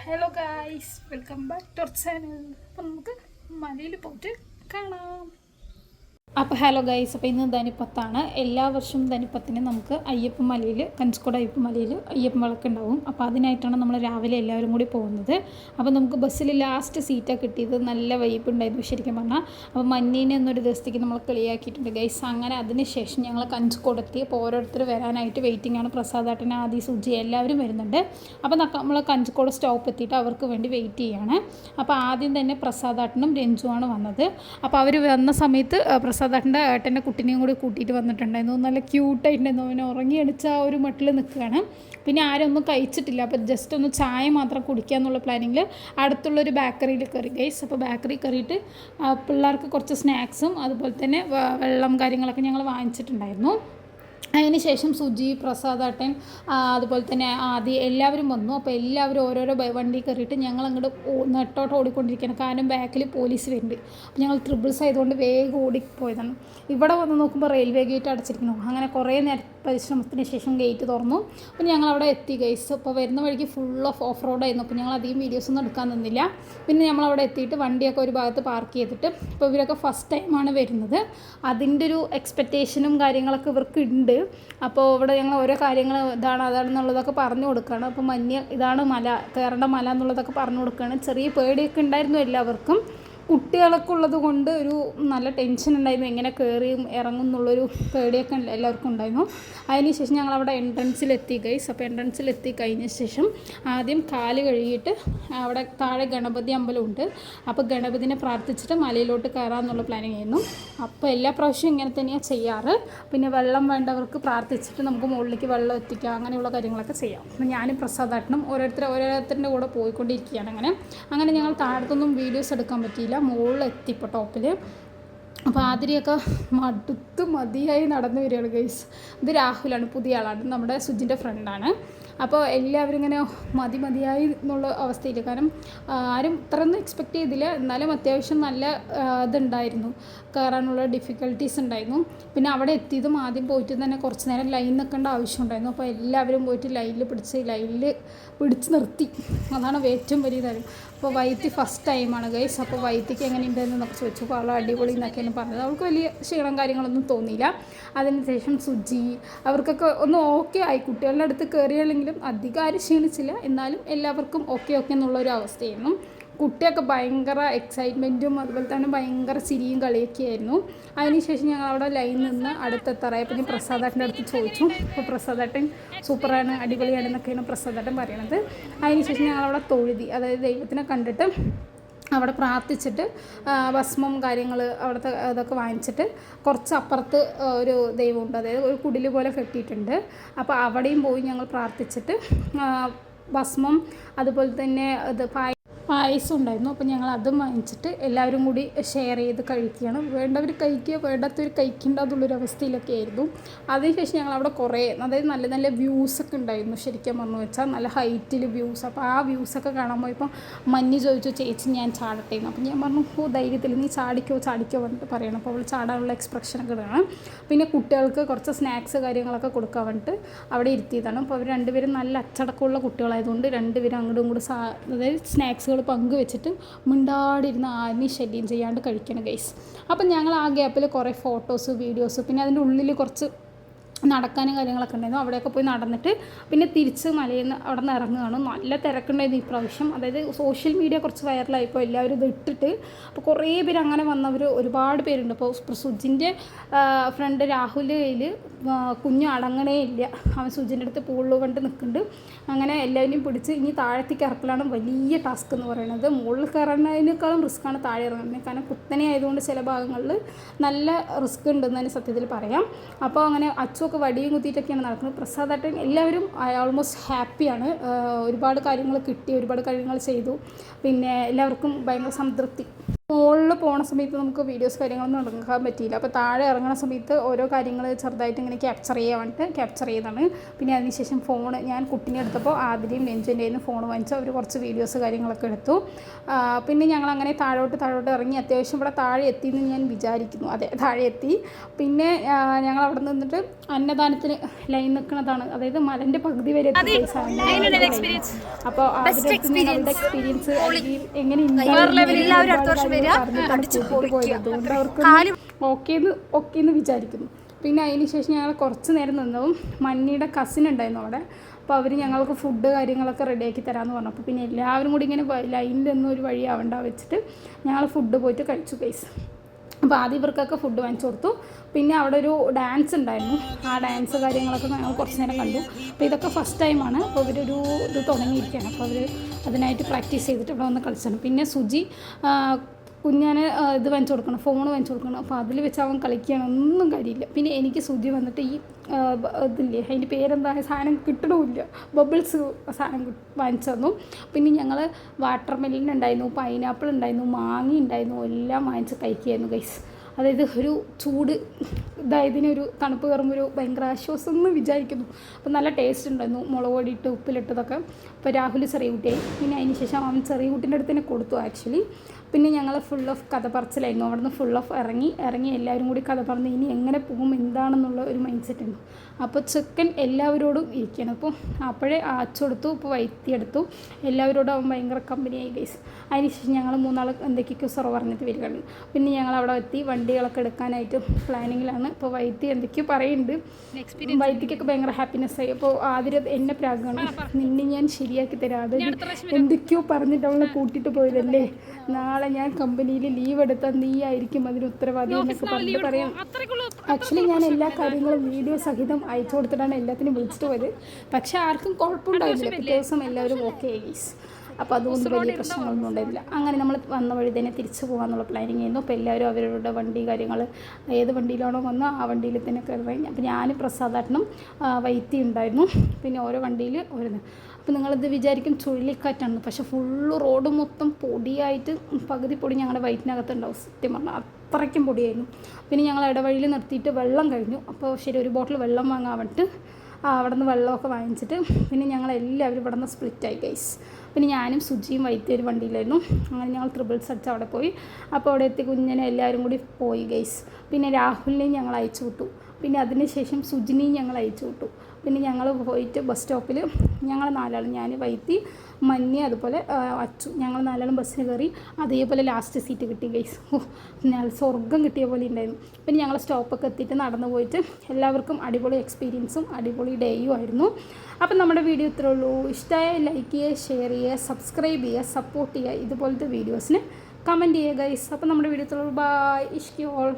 Hello guys welcome back to our channel അപ്പം നമുക്ക് മലയിൽ പോയിട്ട് കാണാം. അപ്പോൾ ഹലോ ഗൈസ് അപ്പോൾ ഇന്ന് ധനിപ്പത്താണ് എല്ലാ വർഷവും ധനിപ്പത്തിന് നമുക്ക് അയ്യപ്പ മലയിൽ കഞ്ചിക്കോട് അയ്യപ്പ മലയിൽ അയ്യപ്പ വിളക്ക് ഉണ്ടാവും. അപ്പോൾ അതിനായിട്ടാണ് നമ്മൾ രാവിലെ എല്ലാവരും കൂടി പോകുന്നത്. അപ്പോൾ നമുക്ക് ബസ്സിൽ ലാസ്റ്റ് സീറ്റാണ് കിട്ടിയത് നല്ല വൈബ് ഉണ്ടായിരുന്നു ശരിക്കും പറഞ്ഞാൽ അപ്പോൾ മഞ്ഞീനെ എന്നൊരു ദിവസത്തേക്ക് നമ്മൾ കളിയാക്കിയിട്ടുണ്ട് ഗൈസ്. അങ്ങനെ അതിന് ശേഷം ഞങ്ങൾ കഞ്ചിക്കോട് എത്തി. അപ്പോൾ ഓരോരുത്തർ വരാനായിട്ട് വെയിറ്റിംഗ് ആണ്. പ്രസാദാട്ടൻ ആദി സുജി എല്ലാവരും വരുന്നുണ്ട്. അപ്പോൾ നമ്മൾ കഞ്ചിക്കോട് സ്റ്റോപ്പ് എത്തിയിട്ട് അവർക്ക് വേണ്ടി വെയിറ്റ് ചെയ്യാണ്. അപ്പോൾ ആദ്യം തന്നെ പ്രസാദാട്ടനും രഞ്ജുവാണ് വന്നത്. അപ്പോൾ അവർ വന്ന സമയത്ത് ആ, പ്രസാദേട്ടന്റെ ഏട്ടന്റെ കുട്ടിനെയും കൂടി കൂട്ടിയിട്ട് വന്നിട്ടുണ്ടായിരുന്നു. നല്ല ക്യൂട്ടായിട്ടുണ്ടായിരുന്നു. അവനെ ഉറങ്ങി അടിച്ച ആ ഒരു മട്ടിൽ നിൽക്കുകയാണ്. പിന്നെ ആരും ഒന്നും കഴിച്ചിട്ടില്ല. അപ്പോൾ ജസ്റ്റ് ഒന്ന് ചായ മാത്രം കുടിക്കുക എന്നുള്ള പ്ലാനിങ്ങിൽ അടുത്തുള്ളൊരു ബേക്കറിയിൽ കയറി. ഗൈസ് അപ്പോൾ ബേക്കറി കയറിയിട്ട് പിള്ളേർക്ക് കുറച്ച് സ്നാക്സും അതുപോലെ തന്നെ വെള്ളം കാര്യങ്ങളൊക്കെ ഞങ്ങൾ വാങ്ങിച്ചിട്ടുണ്ടായിരുന്നു. അതിന് ശേഷം സുജി പ്രസാദ് അട്ടൻ അതുപോലെ തന്നെ ആദി എല്ലാവരും വന്നു. അപ്പോൾ എല്ലാവരും ഓരോരോ വണ്ടി കയറിയിട്ട് ഞങ്ങൾ അങ്ങോട്ട് നെട്ടോട്ട് ഓടിക്കൊണ്ടിരിക്കുകയാണ് കാരണം ബാക്കിൽ പോലീസ് വരുന്നുണ്ട്. അപ്പോൾ ഞങ്ങൾ ട്രിബിൾസ് ആയതുകൊണ്ട് വേഗം ഓടിപ്പോയതാണ്. ഇവിടെ വന്ന് നോക്കുമ്പോൾ റെയിൽവേ ഗേറ്റ് അടച്ചിരിക്കുന്നു. അങ്ങനെ കുറേ നേരം പരിശ്രമത്തിന് ശേഷം ഗേറ്റ് തുറന്നു. അപ്പോൾ ഞങ്ങൾ അവിടെ എത്തി ഗൈസ് അപ്പോൾ വരുന്ന വഴിക്ക് ഫുൾ ഓഫ് ഓഫ് റോഡായിരുന്നു അപ്പോൾ ഞങ്ങൾ അധികം വീഡിയോസ് ഒന്നും എടുക്കാൻ നിന്നില്ല. പിന്നെ നമ്മൾ അവിടെ എത്തിയിട്ട് വണ്ടിയൊക്കെ ഒരു ഭാഗത്ത് പാർക്ക് ചെയ്തിട്ട് ഇപ്പോൾ ഇവരൊക്കെ ഫസ്റ്റ് ടൈമാണ് വരുന്നത്. അതിന്റെ ഒരു എക്സ്പെക്റ്റേഷനും കാര്യങ്ങളൊക്കെ ഇവർക്ക് ഉണ്ട് അപ്പോൾ ഇവിടെ ഞങ്ങൾ ഓരോ കാര്യങ്ങൾ ഇതാണ് അതാണെന്നുള്ളതൊക്കെ പറഞ്ഞു കൊടുക്കുകയാണ് അപ്പോൾ മഞ്ഞ് ഇതാണ് മല കയറേണ്ട മല എന്നുള്ളതൊക്കെ പറഞ്ഞു കൊടുക്കുകയാണ് ചെറിയ പേടിയൊക്കെ ഉണ്ടായിരുന്നു എല്ലാവർക്കും. കുട്ടികളൊക്കെ ഉള്ളത് കൊണ്ട് ഒരു നല്ല ടെൻഷൻ ഉണ്ടായിരുന്നു. എങ്ങനെ കയറിയും ഇറങ്ങും എന്നുള്ളൊരു പേടിയൊക്കെ എല്ലാവർക്കും ഉണ്ടായിരുന്നു. അതിന് ശേഷം ഞങ്ങൾ അവിടെ എൻട്രൻസിലെത്തി ഗൈസ് അപ്പോൾ എൻട്രൻസിലെത്തി കഴിഞ്ഞ ശേഷം ആദ്യം കാൽ കഴുകിയിട്ട് അവിടെ താഴെ ഗണപതി അമ്പലമുണ്ട്. അപ്പോൾ ഗണപതിനെ പ്രാർത്ഥിച്ചിട്ട് മലയിലോട്ട് കയറാമെന്നുള്ള പ്ലാനിങ് ആയിരുന്നു. അപ്പോൾ എല്ലാ പ്രാവശ്യവും ഇങ്ങനെ തന്നെയാണ് ചെയ്യാറ്. പിന്നെ വെള്ളം വേണ്ടവർക്ക് പ്രാർത്ഥിച്ചിട്ട് നമുക്ക് മുകളിലേക്ക് വെള്ളം എത്തിക്കാം അങ്ങനെയുള്ള കാര്യങ്ങളൊക്കെ ചെയ്യാം. അപ്പോൾ ഞാനും പ്രസാദാട്ടനും ഓരോരുത്തർ ഓരോരുത്തരുടെ കൂടെ പോയിക്കൊണ്ടിരിക്കുകയാണ് അങ്ങനെ. അങ്ങനെ ഞങ്ങൾ താഴത്തൊന്നും വീഡിയോസ് എടുക്കാൻ പറ്റിയില്ല. മുകളിൽ ഇപ്പോൾ ടോപ്പിൽ. അപ്പോൾ ആതിരിയൊക്കെ മടുത്ത് മതിയായി നടന്നു വരികയാണ് ഗൈസ്. ഇത് രാഹുലാണ് പുതിയ ആളാണ്. നമ്മുടെ സുജിന്റെ ഫ്രണ്ടാണ് അപ്പോൾ എല്ലാവരും ഇങ്ങനെ മതി മതിയായി എന്നുള്ള അവസ്ഥയിൽ കാരണം ആരും ഇത്രയൊന്നും എക്സ്പെക്റ്റ് ചെയ്തില്ല. എന്നാലും അത്യാവശ്യം നല്ല ഇതുണ്ടായിരുന്നു. കയറാനുള്ള ഡിഫിക്കൽട്ടീസ് ഉണ്ടായിരുന്നു. പിന്നെ അവിടെ എത്തിയതും ആദ്യം പോയിട്ട് തന്നെ കുറച്ച് നേരം ലൈൻ നിൽക്കേണ്ട ആവശ്യം ഉണ്ടായിരുന്നു. അപ്പോൾ എല്ലാവരും പോയിട്ട് ലൈനിൽ പിടിച്ച് ലൈനിൽ പിടിച്ച് നിർത്തി. അതാണ് ഏറ്റവും വലിയ കാര്യം. അപ്പോൾ വൈത്തി ഫസ്റ്റ് ടൈമാണ് ഗൈസ് അപ്പോൾ വൈത്തിക്ക് എങ്ങനെയുണ്ടെന്നൊക്കെ ചോദിച്ചു. അപ്പോൾ അവൾ അടിപൊളി എന്നൊക്കെയാണ് പറഞ്ഞത്. അവൾക്ക് വലിയ ക്ഷീണം കാര്യങ്ങളൊന്നും തോന്നിയില്ല. അതിനുശേഷം സുജി അവർക്കൊക്കെ ഒന്ന് ഓക്കെ ആയി. കുട്ടികളുടെ അടുത്ത് കയറിയാലെങ്കിലും അധികം അധികാരം ക്ഷീണിച്ചില്ല. എന്നാലും എല്ലാവർക്കും ഓക്കെ ഓക്കെ എന്നുള്ളൊരു അവസ്ഥയായിരുന്നു. കുട്ടിയൊക്കെ ഭയങ്കര എക്സൈറ്റ്മെന്റും അതുപോലെ തന്നെ ഭയങ്കര ചിരിയും കളിയൊക്കെ ആയിരുന്നു. അതിനുശേഷം ഞങ്ങൾ അവിടെ ലൈൻ നിന്ന് അടുത്തെത്താറായപ്പോൾ ഞാൻ പ്രസാദേട്ടന്റെ അടുത്ത് ചോദിച്ചു. അപ്പോൾ പ്രസാദേട്ടൻ സൂപ്പറാണ് അടിപൊളിയാണ് എന്നൊക്കെയാണ് പ്രസാദേട്ടൻ പറയണത്. അതിനുശേഷം ഞങ്ങൾ അവിടെ തൊഴുതി. അതായത് ദൈവത്തിനെ കണ്ടിട്ട് അവിടെ പ്രാർത്ഥിച്ചിട്ട് ഭസ്മം കാര്യങ്ങൾ അവിടുത്തെ അതൊക്കെ വാങ്ങിച്ചിട്ട് കുറച്ച് അപ്പുറത്ത് ഒരു ദൈവമുണ്ട്. അതായത് ഒരു കുടിൽ പോലെ കെട്ടിയിട്ടുണ്ട്. അപ്പോൾ അവിടെയും പോയി ഞങ്ങൾ പ്രാർത്ഥിച്ചിട്ട് ഭസ്മം അതുപോലെ തന്നെ ഇത് പായ പായസം ഉണ്ടായിരുന്നു അപ്പോൾ ഞങ്ങൾ അതും വാങ്ങിച്ചിട്ട് എല്ലാവരും കൂടി ഷെയർ ചെയ്ത് കഴിക്കുകയാണ് വേണ്ടവർ കഴിക്കുക വേണ്ടാത്തവർ കഴിക്കേണ്ട എന്നുള്ളൊരു അവസ്ഥയിലൊക്കെ ആയിരുന്നു. അതിനുശേഷം ഞങ്ങൾ അവിടെ കുറേ അതായത് നല്ല നല്ല വ്യൂസൊക്കെ ഉണ്ടായിരുന്നു ശരിക്കും പറഞ്ഞു വെച്ചാൽ. നല്ല ഹൈറ്റിൽ വ്യൂസ് അപ്പോൾ ആ വ്യൂസ് ഒക്കെ കാണാൻ പോയപ്പോൾ മഞ്ഞ് ചോദിച്ചു ചേച്ചി ഞാൻ ചാടട്ടെ അപ്പോൾ ഞാൻ പറഞ്ഞു ഓ ധൈര്യത്തിൽ നീ ചാടിക്കോ ചാടിക്കോ വന്നിട്ട് പറയണം. അപ്പോൾ അവൾ ചാടാനുള്ള എക്സ്പ്രഷനൊക്കെ ഇടണം. പിന്നെ കുട്ടികൾക്ക് കുറച്ച് സ്നാക്സ് കാര്യങ്ങളൊക്കെ കൊടുക്കാൻ വേണ്ടിയിട്ട് അവിടെ ഇരുത്തിയതാണ്. അപ്പോൾ അവർ രണ്ടുപേരും നല്ല അച്ചടക്കമുള്ള കുട്ടികളായതുകൊണ്ട് രണ്ടുപേരും അങ്ങോട്ടും ഇങ്ങോട്ടും സാ അതായത് സ്നാക്സുകൾ പങ്കുവെച്ചിട്ട് മിണ്ടാടിരുന്ന് ആരെയും ശല്യം ചെയ്യാണ്ട് കഴിക്കണം ഗൈസ് അപ്പം ഞങ്ങൾ ആ ഗ്യാപ്പിൽ കുറേ ഫോട്ടോസ് വീഡിയോസ് പിന്നെ അതിന്റെ ഉള്ളിൽ കുറച്ച് നടക്കാനും കാര്യങ്ങളൊക്കെ ഉണ്ടായിരുന്നു. അവിടെയൊക്കെ പോയി നടന്നിട്ട് പിന്നെ തിരിച്ച് മലയിൽ നിന്ന് അവിടെ നിന്ന് ഇറങ്ങുകയാണ്. നല്ല തിരക്കുണ്ടായിരുന്നു ഈ പ്രാവശ്യം അതായത് സോഷ്യൽ മീഡിയ കുറച്ച് വൈറലായിപ്പോൾ എല്ലാവരും ഇത് ഇട്ടിട്ട് അപ്പോൾ കുറേ പേര് അങ്ങനെ വന്നവർ ഒരുപാട് പേരുണ്ട്. ഇപ്പോൾ സുജിന്റെ ഫ്രണ്ട് കയ്യിൽ കുഞ്ഞു അടങ്ങണേ ഇല്ല. അവൻ സുജിന്റെ അടുത്ത് പൂളു കണ്ട് നിൽക്കുന്നുണ്ട്. അങ്ങനെ എല്ലാവരെയും പിടിച്ച് ഇനി താഴത്തേക്ക് ഇറക്കലാണ് വലിയ ടാസ്ക് എന്ന് പറയുന്നത്. മുകളിൽ കയറുന്നതിനേക്കാളും റിസ്ക്കാണ് താഴെ ഇറങ്ങുന്നത്. കാരണം കുത്തനെ ആയതുകൊണ്ട് ചില ഭാഗങ്ങളിൽ നല്ല റിസ്ക് ഉണ്ടെന്ന് തന്നെ സത്യത്തിൽ പറയാം. അപ്പോൾ അങ്ങനെ അച്ചുമൊക്കെ വടിയും കുത്തിയിട്ടൊക്കെയാണ് നടക്കുന്നത്. പ്രസാദേട്ടൻ എല്ലാവരും ഓൾമോസ്റ്റ് ഹാപ്പിയാണ് ഒരുപാട് കാര്യങ്ങൾ കിട്ടി ഒരുപാട് കാര്യങ്ങൾ ചെയ്തു. പിന്നെ എല്ലാവർക്കും ഭയങ്കര സംതൃപ്തി. മുകളിൽ പോണ സമയത്ത് നമുക്ക് വീഡിയോസ് കാര്യങ്ങളൊന്നും എടുക്കാൻ പറ്റിയില്ല. അപ്പോൾ താഴെ ഇറങ്ങുന്ന സമയത്ത് ഓരോ കാര്യങ്ങൾ ചെറുതായിട്ട് ഇങ്ങനെ ക്യാപ്ചർ ചെയ്യാൻ വേണ്ടിയിട്ട് ക്യാപ്ചർ ചെയ്തതാണ്. പിന്നെ അതിനുശേഷം ഫോൺ ഞാൻ കുട്ടീനെ എടുത്തപ്പോൾ ആദ്യം നെഞ്ചിന്റെ നിന്ന് ഫോൺ വാങ്ങിച്ചു അവർ കുറച്ച് വീഡിയോസ് കാര്യങ്ങളൊക്കെ എടുത്തു. പിന്നെ ഞങ്ങൾ അങ്ങനെ താഴോട്ട് താഴോട്ട് ഇറങ്ങി അത്യാവശ്യം ഇവിടെ താഴെ എത്തി എന്ന് ഞാൻ വിചാരിക്കുന്നു. അതെ താഴെ എത്തി. പിന്നെ ഞങ്ങൾ അവിടെ നിന്നിട്ട് അന്നദാനത്തിന് ലൈൻ നിൽക്കുന്നതാണ്. അതായത് മലന്റെ പകുതി വരെ എത്തി എക്സ്പീരിയൻസ് അപ്പോൾ അവരുടെ എക്സ്പീരിയൻസ് എങ്ങനെ വരിക, അടിച്ച് ഓക്കേന്ന് ഓക്കേന്ന് വിചാരിക്കുന്നു. പിന്നെ അതിന് ശേഷം ഞങ്ങൾ കുറച്ച് നേരം നിന്നതും മന്നിയുടെ കസിൻ ഉണ്ടായിരുന്നു അവിടെ. അപ്പോൾ അവർ ഞങ്ങൾക്ക് ഫുഡ് കാര്യങ്ങളൊക്കെ റെഡിയാക്കി തരാമെന്ന് പറഞ്ഞു അപ്പോൾ പിന്നെ എല്ലാവരും കൂടി ഇങ്ങനെ ലൈനിൽ നിന്ന് ഒരു വഴി ആവണ്ട വെച്ചിട്ട് ഞങ്ങൾ ഫുഡ് പോയിട്ട് കഴിച്ചു പൈസ അപ്പോൾ ആദ്യം ഇവർക്കൊക്കെ ഫുഡ് വാങ്ങിച്ചു കൊടുത്തു. പിന്നെ അവിടെ ഒരു ഡാൻസ് ഉണ്ടായിരുന്നു. ആ ഡാൻസ് കാര്യങ്ങളൊക്കെ ഞങ്ങൾ കുറച്ച് നേരം കണ്ടു. അപ്പോൾ ഇതൊക്കെ ഫസ്റ്റ് ടൈമാണ് അപ്പോൾ ഇവരൊരു ഇത് തുടങ്ങിയിരിക്കുകയാണ്. അപ്പോൾ അവർ അതിനായിട്ട് പ്രാക്ടീസ് ചെയ്തിട്ട് ഇവിടെ വന്ന് കളിച്ചാണ്. പിന്നെ സുജി കുഞ്ഞാന് ഇത് വാങ്ങിച്ചു കൊടുക്കണം ഫോൺ വാങ്ങിച്ചു കൊടുക്കണം. അപ്പോൾ അതിൽ വെച്ച് അവൻ കളിക്കുകയാണ്. കാര്യമില്ല. പിന്നെ എനിക്ക് ശുദ്ധി വന്നിട്ട് ഈ ഇതില്ലേ അതിന്റെ പേരെന്താ? സാധനം കിട്ടണമില്ല. ബബിൾസ് സാധനം വാങ്ങിച്ചു തന്നു. പിന്നെ ഞങ്ങൾ വാട്ടർ മെലിൻ ഉണ്ടായിരുന്നു പൈനാപ്പിൾ ഉണ്ടായിരുന്നു മാങ്ങ ഉണ്ടായിരുന്നു എല്ലാം വാങ്ങിച്ച് കഴിക്കുകയായിരുന്നു ഗൈസ് അതായത് ഒരു ചൂട് ഇതായതിനൊരു തണുപ്പ് കയറുമ്പോൾ ഒരു ഭയങ്കര ആശ്വാസം എന്ന് വിചാരിക്കുന്നു. അപ്പോൾ നല്ല ടേസ്റ്റ് ഉണ്ടായിരുന്നു മുളക് പൊടിയിട്ട് ഉപ്പിലിട്ടതൊക്കെ. അപ്പോൾ രാഹുൽ ചെറിയ കുട്ടിയായി. പിന്നെ അതിന് ശേഷം അവൻ ചെറിയ കുട്ടീന്റെ അടുത്ത് തന്നെ കൊടുത്തു ആക്ച്വലി പിന്നെ ഞങ്ങൾ ഫുൾ ഓഫ് കഥ പറച്ചിലായിരുന്നു അവിടെ നിന്ന് ഫുൾ ഓഫ് ഇറങ്ങി ഇറങ്ങി എല്ലാവരും കൂടി കഥ പറഞ്ഞ് ഇനി എങ്ങനെ പോകും എന്താണെന്നുള്ള ഒരു മൈൻഡ് സെറ്റ് ഉണ്ട്. അപ്പോൾ ചെക്കൻ എല്ലാവരോടും ഇരിക്കുകയാണ് അപ്പോൾ അപ്പോഴേ അച്ചെടുത്തു ഇപ്പോൾ വൈത്തി എടുത്തു. എല്ലാവരോടും അവൻ ഭയങ്കര കമ്പനിയായി ഗൈസ് അതിനുശേഷം ഞങ്ങൾ മൂന്നാൾ എന്തൊക്കെയൊക്കെ സൊറ പറഞ്ഞിട്ട് വരികയാണ്. പിന്നെ ഞങ്ങൾ അവിടെ എത്തി വണ്ടികളൊക്കെ എടുക്കാനായിട്ട് പ്ലാനിങ്ങിലാണ് ഇപ്പോൾ വൈത്തി എന്തൊക്കെയോ പറയുന്നുണ്ട്. വൈത്തിക്കൊക്കെ ഭയങ്കര ഹാപ്പിനെസ് ആയി. അപ്പോൾ ആദ്യം എന്നെ പ്രാഗമാണ് നിന്നെ ഞാൻ ശരിയാക്കി തരാം. അത് എന്തൊക്കെയോ പറഞ്ഞിട്ട് അവളെ കൂട്ടിയിട്ട് പോയതല്ലേ? നാളെ ഞാൻ കമ്പനിയിൽ ലീവ് എടുത്താൽ നീ ആയിരിക്കും അതിന് ഉത്തരവാദി എന്നൊക്കെ പറഞ്ഞിട്ട് പറയാം. ആക്ച്വലി ഞാൻ എല്ലാ കാര്യങ്ങളും വീഡിയോ സഹിതം അയച്ചു കൊടുത്തിട്ടാണ് എല്ലാത്തിനും വിളിച്ചിട്ട് പോയത് പക്ഷെ ആർക്കും കുഴപ്പമുണ്ടായില്ല പിറ്റേ ദിവസം എല്ലാവരും ഓക്കെ ഗീസ് അപ്പോൾ അതുകൊണ്ട് വലിയ പ്രശ്നങ്ങളൊന്നും ഉണ്ടായില്ല അങ്ങനെ നമ്മൾ വന്ന വഴി തന്നെ തിരിച്ചു പോകാമെന്നുള്ള പ്ലാനിങ് ആയിരുന്നു. അപ്പോൾ എല്ലാവരും അവരുടെ വണ്ടി കാര്യങ്ങൾ ഏത് വണ്ടിയിലാണോ വന്ന് ആ വണ്ടിയിൽ തന്നെ കയറി അപ്പോൾ ഞാൻ പ്രസാദാട്ടനും വൈത്തി ഉണ്ടായിരുന്നു. പിന്നെ ഓരോ വണ്ടിയിൽ ഓരോന്ന്. അപ്പോൾ നിങ്ങളിത് വിചാരിക്കും ചുഴലിക്കാറ്റാണ്. പക്ഷെ ഫുള്ള് റോഡ് മൊത്തം പൊടിയായിട്ട് പകുതി പൊടി ഞങ്ങളുടെ വയറ്റിനകത്ത് ഉണ്ടാവും സത്യം പറഞ്ഞാൽ അത്രയ്ക്കും പൊടിയായിരുന്നു. പിന്നെ ഞങ്ങൾ ഇടവഴിയിൽ നിർത്തിയിട്ട് വെള്ളം കഴിഞ്ഞു. അപ്പോൾ ശരി ഒരു ബോട്ടിൽ വെള്ളം വാങ്ങാൻ ആ, അവിടെ നിന്ന് വെള്ളമൊക്കെ വാങ്ങിച്ചിട്ട് പിന്നെ ഞങ്ങളെല്ലാവരും ഇവിടെ നിന്ന് സ്പ്ലിറ്റായി ഗൈസ് പിന്നെ ഞാനും സുജിയും വൈദ്യ ഒരു വണ്ടിയിലായിരുന്നു. അങ്ങനെ ഞങ്ങൾ ത്രിബിൾസ് അടിച്ച് അവിടെ പോയി. അപ്പോൾ അവിടെ എത്തി കുഞ്ഞിനെ എല്ലാവരും കൂടി പോയി ഗൈസ് പിന്നെ രാഹുലിനെയും ഞങ്ങൾ അയച്ചു വിട്ടു. പിന്നെ അതിനുശേഷം സുജിനെയും ഞങ്ങൾ അയച്ചു വിട്ടു. പിന്നെ ഞങ്ങൾ പോയിട്ട് ബസ് സ്റ്റോപ്പിൽ ഞങ്ങൾ നാലാളും ഞാൻ വൈത്തി മഞ്ഞ അതുപോലെ അച്ചു. ഞങ്ങൾ നാലാളും ബസ്സിന് കയറി അതേപോലെ ലാസ്റ്റ് സീറ്റ് കിട്ടി ഗൈസ് ഞാൻ സ്വർഗം കിട്ടിയ പോലെ ഉണ്ടായിരുന്നു. പിന്നെ ഞങ്ങൾ സ്റ്റോപ്പൊക്കെ എത്തിയിട്ട് നടന്നു പോയിട്ട് എല്ലാവർക്കും അടിപൊളി എക്സ്പീരിയൻസും അടിപൊളി ഡേയും ആയിരുന്നു. അപ്പം നമ്മുടെ വീഡിയോ ഇത്രേ ഉള്ളൂ. ഇഷ്ടമായ ലൈക്ക് ചെയ്യുക ഷെയർ ചെയ്യുക സബ്സ്ക്രൈബ് ചെയ്യുക സപ്പോർട്ട് ചെയ്യുക ഇതുപോലത്തെ വീഡിയോസിന് കമന്റ് ചെയ്യുക ഗൈസ് അപ്പം നമ്മുടെ വീഡിയോ ഇത്രേ ഉള്ളൂ. By ഇഷ്കി all